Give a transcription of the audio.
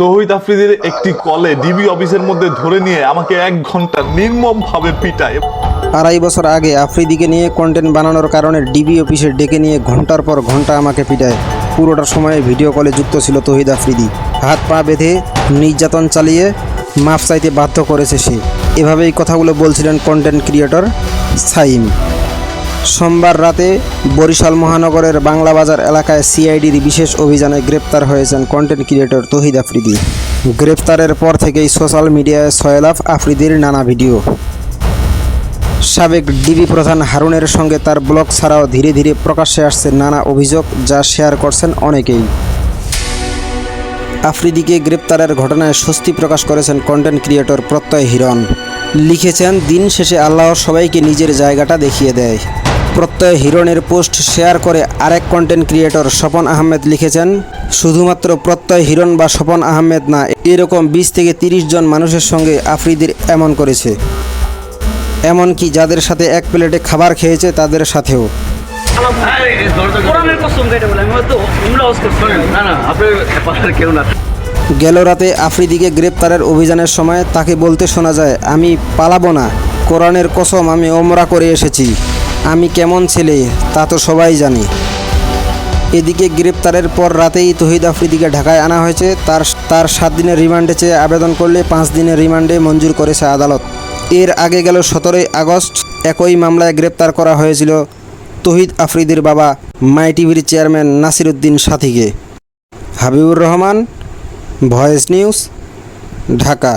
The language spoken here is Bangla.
তহিদ আফ্রিদের একটি কলে ডিবি অফিসের মধ্যে ধরে নিয়ে আমাকে এক ঘণ্টা নির্মম ভাবে পিটায়। আড়াই বছর আগে আফ্রিদিকে নিয়ে কন্টেন্ট বানানোর কারণে ডিবি অফিসে ডেকে নিয়ে ঘণ্টার পর ঘণ্টা আমাকে পিটায়। পুরোটা সময় ভিডিও কলে যুক্ত ছিল তহিদ আফ্রিদি। হাত পা বেঁধে নির্যাতন চালিয়ে মাফ চাইতে বাধ্য করেছে সে। এভাবেই কথাগুলো বলছিলেন কন্টেন্ট ক্রিয়েটর সাইম। সোমবার রাতে বরিশাল মহানগরের বাংলা বাজার এলাকায় সিআইডির বিশেষ অভিযানে গ্রেপ্তার হয়েছেন কন্টেন্ট ক্রিয়েটর তহিদ আফ্রিদি। গ্রেপ্তারের পর থেকেই সোশ্যাল মিডিয়ায় সয়লাফ আফ্রিদির নানা ভিডিও। সাবেক ডিবি প্রধান হারুনের সঙ্গে তার ব্লগ ছাড়াও ধীরে ধীরে প্রকাশ্যে আসছে নানা অভিযোগ যা শেয়ার করছেন অনেকেই। আফ্রিদিকে গ্রেপ্তারের ঘটনায় স্বস্তি প্রকাশ করেছেন কন্টেন্ট ক্রিয়েটর প্রত্যয় হিরণ। লিখেছেন, দিন শেষে আল্লাহ সবাইকে নিজের জায়গাটা দেখিয়ে দেয়। প্রত্যয় হিরণের পোস্ট শেয়ার করে আরেক কন্টেন্ট ক্রিয়েটর স্বপন আহমেদ লিখেছেন শুধুমাত্র প্রত্যয় হিরণ বা স্বপন আহমেদ না এরকম বিশ থেকে তিরিশ জন মানুষের সঙ্গে আফ্রিদির এমন করেছে। এমনকি যাদের সাথে এক প্লেটে খাবার খেয়েছে তাদের সাথেও। গেল রাতে আফ্রিদিকে গ্রেপ্তারের অভিযানের সময় তাকে বলতে শোনা যায় আমি পালাবো না কোরআনের কসম আমি ওমরা করে এসেছি। আমি কেমন ছেলে, তা তো সবাই জানি। এদিকে গ্রেপ্তারের পর রাতেই তহিদ আফ্রিদিকে ঢাকায় আনা হয়েছে। তার তার সাত দিনের রিমান্ডে চেয়ে আবেদন করলে পাঁচ দিনের রিমান্ডে মঞ্জুর করেছে আদালত। এর আগে গেল সতেরোই আগস্ট, একই মামলায় গ্রেপ্তার করা হয়েছিল তহিদ আফ্রিদির বাবা, মাই টিভির চেয়ারম্যান নাসিরুদ্দিন সাথীকে। Habibur Rahman, voice news, Dhaka.